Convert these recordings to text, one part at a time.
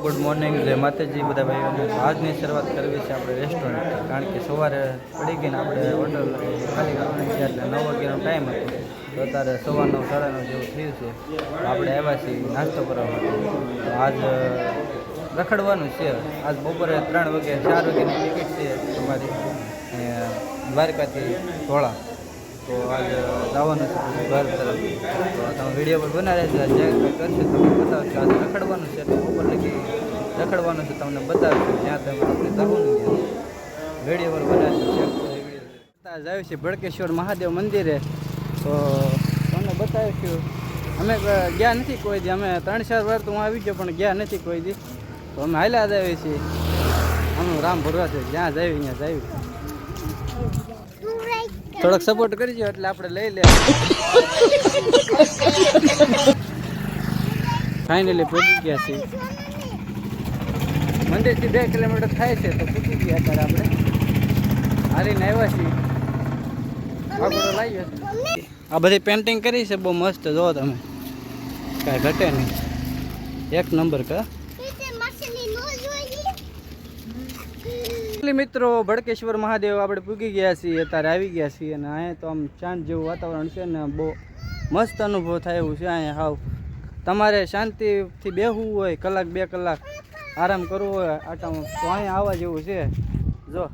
Good morning. જય માતાજી બધા ભાઈઓને. આજની શરૂઆત કરવી છે આપણે રેસ્ટોરન્ટ કારણ કે સવારે પડી ગઈને આપણે હોટલ ખાલી કરવાની છે એટલે નવ વાગ્યાનો ટાઈમ હતો. તો અત્યારે સવા નવ, સાડા નવ જેવું થયું છે. આપણે આવ્યા છીએ નાસ્તો કરવા માટે. તો આજ રખડવાનું છે. આજ બપોરે ત્રણ વાગે, ચાર વાગ્યાની ટિકિટ છે તમારી. દ્વારકાથી ધોળા. તો આજે જવાનું છે ઘર તરફ. તો તમે વીડિયો પર બનાવે છે જે કરશે તમને બતાવશે. આજે રખડવાનું છે, એટલે ઉપર લખી રખડવાનું છે, તમને બતાવશું. જ્યાં તમે આપણે જવાનું છે. વીડિયો પર બનાવશું જાય છે ભડકેશ્વર મહાદેવ મંદિરે. તો તમને બતાવીશું. અમે ગયા નથી કોઈ દી. અમે ત્રણ ચાર વાર તો હું આવી ગયો, પણ ગયા નથી કોઈ દી. તો અમે હાલ્યા જ આવીએ છીએ. અમે રામ ભરવા છે. જ્યાં જાય ત્યાં જાય થોડોક સપોર્ટ કરજો એટલે આપણે લઈ લે. ફાઇનલી પહોંચી ગયા છીએ. મંદિરથી બે કિલોમીટર થાય છે તો પૂછી ગયા અત્યારે આપણે. હારીને આવ્યા છીએ. આગળ લાવીએ આ બધી પેન્ટિંગ કરી છે, બહુ મસ્ત, જો તમે. કાંઈ ઘટે નહીં. એક નંબર કા? એટલે મિત્રો, ભડકેશ્વર મહાદેવ આપણે પૂગી ગયા છીએ, અત્યારે આવી ગયા છીએ અને અહીંયા તો આમ શાંત જેવું વાતાવરણ છે ને બહુ મસ્ત અનુભવ થાય એવું છે અહીંયા હાવ. તમારે શાંતિથી બેહવું હોય, કલાક બે કલાક આરામ કરવો હોય, આટામાં તો અહીંયા આવવા જેવું છે. જો,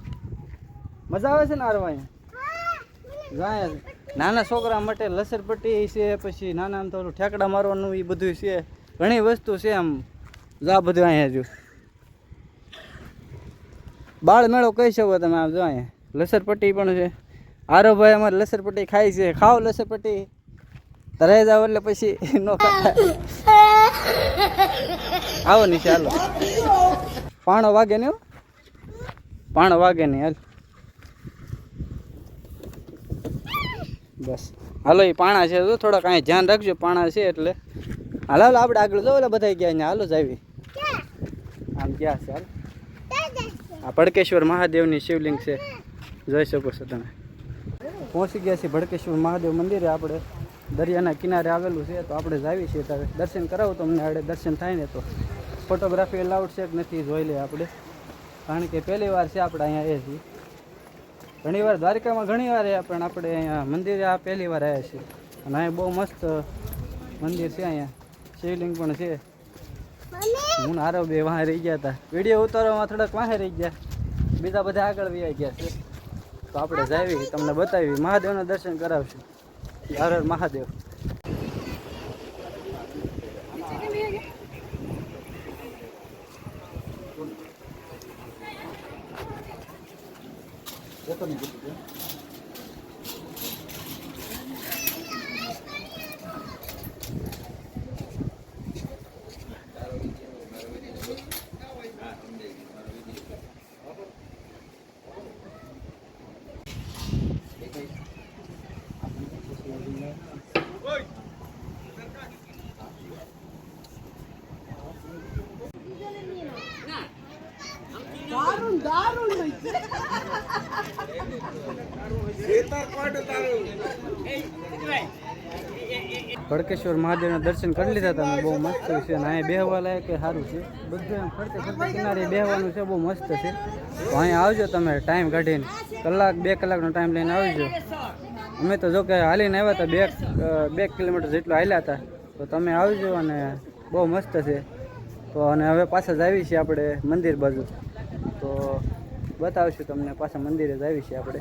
મજા આવે છે ને આરવા અહીંયા? નાના છોકરા માટે લસરપટ્ટી છે, પછી નાના આમ થોડું ઠેકડા મારવાનું એ બધું છે. ઘણી વસ્તુ છે આમ. જો બધું અહીંયા જો. બાળ મેળો કહી શકો તમે આમ જો અહીંયા. લસરપટ્ટી પણ છે. આરો ભાઈ અમારે લસરપટ્ટી ખાય છે. ખાઓ લસરપટ્ટી. તરાઈ જાવ એટલે પછી નો આવો નહીં ચાલો પાણો વાગે હો. પાણો વાગે નહીં હાલ. બસ. હાલો એ પાણા છે તો થોડાક અહીં ધ્યાન રાખજો પાણા છે એટલે. હાલ હાલ આપણે આગળ જો એટલે બધા ગયા અહીંયા. હાલો જ આવી. આમ ગયા છે હાલ. આ ભડકેશ્વર મહાદેવની શિવલિંગ છે. જોઈ શકો છો તમે. પહોંચી ગયા છીએ ભડકેશ્વર મહાદેવ મંદિરે આપણે. દરિયાના કિનારે આવેલું છે તો આપણે જાવી છીએ ત્યારે દર્શન કરાવું તમને આડે દર્શન થાય ને તો. ફોટોગ્રાફી એલાઉડ છે કે નથી જોઈ લઈએ આપણે. કારણ કે પહેલી વાર છે આપણે અહીંયા એ છીએ. ઘણી વાર દ્વારકામાં ઘણી વાર પણ આપણે અહીંયા મંદિરે આ પહેલી વાર આવ્યા છીએ. અને અહીંયા બહુ મસ્ત મંદિર છે અહીંયા. શિવલિંગ પણ છે. હું ને બે વાહ રહી ગયા હતા વીડિયો ઉતારવામાં થોડાક વાહે રહી ગયા. બીજા બધા આગળ વ્યાઈ ગયા છે. તો આપણે જાવી, તમને બતાવી, મહાદેવના દર્શન કરાવશું. હર હર મહાદેવ. ભડકેશ્વર મહાદેવના દર્શન કરી લીધા તમે, બહુ મસ્ત છે. અને અહીંયા બેહવા લાયક કે સારું છે. બધું એમ ફરતે ફરતે કિનારે બેહવાનું છે, બહુ મસ્ત છે. તો અહીંયા આવજો તમે ટાઈમ કાઢીને. કલાક, બે કલાકનો ટાઈમ લઈને આવજો. અમે તો જો કે હાલીને આવ્યા હતા, બે બે કિલોમીટર જેટલું હાલ્યા હતા. તો તમે આવજો અને બહુ મસ્ત છે. તો અને હવે પાછા જ આવી છીએ આપણે મંદિર બાજુ. તો બતાવશું તમને પાછા મંદિરે જ આવી આપણે.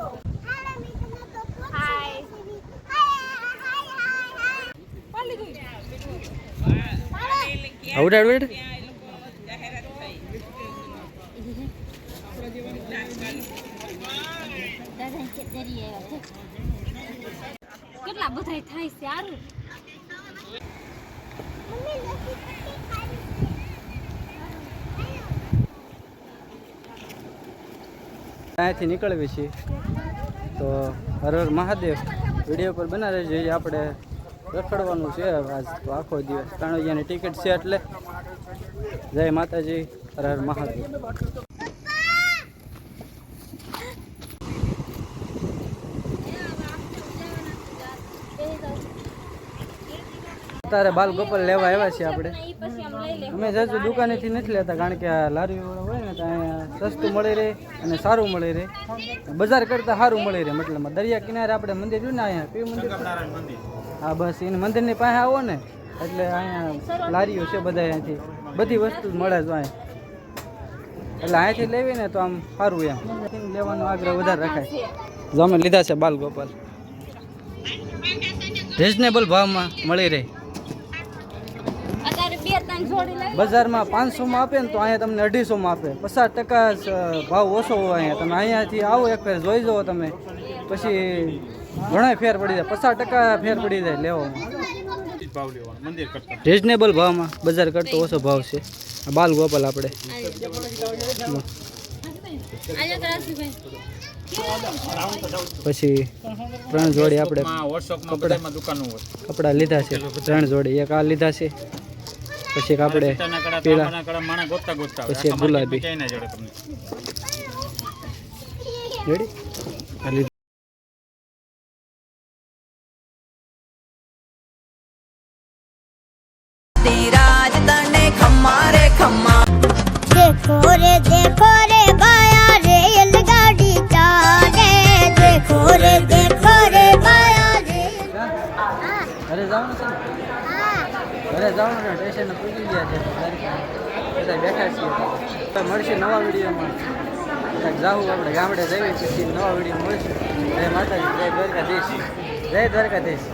આવડ આવડ કેટલા બધા થાય સારું અહીંયાથી નીકળવી છીએ. તો હર હર મહાદેવ વીડિયો પર બનાવી જઈએ આપણે રખડવાનું છે આજ તો આખો દિવસ. ત્રણ વાગ્યાની ટિકિટ છે એટલે જય માતાજી, હર હર મહાદેવ. તારે બાલ ગોપાલ લેવા આવ્યા છીએ આપણે. અમે જાજુ દુકાનેથી નથી લેતા કારણ કે આ લારીવાળા હોય ને તો અહીંયા સસ્તું મળી રહે અને સારું મળી રહે. બજાર કરતાં સારું મળી રહે મતલબ દરિયા કિનારે આપણે મંદિર જોયું ને અહીંયા કયું મંદિર? હા બસ એને મંદિરની પાસે આવો ને એટલે અહીંયા લારીઓ છે બધા અહીંયાથી. બધી વસ્તુ મળે જો અહીંયા એટલે અહીંયાથી લેવી ને તો આમ સારું એમ. લેવાનો આગ્રહ વધારે રખાય. જો અમે લીધા છે બાલ ગોપાલ. રિઝનેબલ ભાવમાં મળી રહે. બજારમાં પાંચસોમાં આપે ને તો અહીંયા તમને અઢીસોમાં આપે. પચાસ ટકા ભાવ ઓછો હોય અહીંયા. તમે અહીંયાથી આવો એક ફેર જોઈ જાઓ તમે. પછી ઘણા ફેર પડી જાય. પચાસ ટકા ફેર પડી જાય લેવામાં રિઝનેબલ ભાવમાં. બજાર કરતો ઓછો ભાવ છે. બાલ ગોપાલ આપણે. પછી ત્રણ જોડી આપણે કપડાં લીધા છે. ત્રણ જોડી. એક આ લીધા છે. પછી એક આપણે સીતાના કડા પીળા તાંબાના કડા માણા ગોતતા ગોતતા આવે. પછી એક આખા ગુલાબી. market માં ક્યાંય ના જડે તમને રેડી આ લીધા રાજ તને ખમ્મા રે ખમ્મા देखो रे देखो रे છે સ્ટેશન પૂજી ગયા છે. બધા બેઠા છીએ. મળશે નવા વિડીયોમાં. જાવું આપણે ગામડે જઈએ પછી નવા વીડિયો મળશે. જય માતાજી, જય દ્વારકાધીશ. જય દ્વારકાધીશ.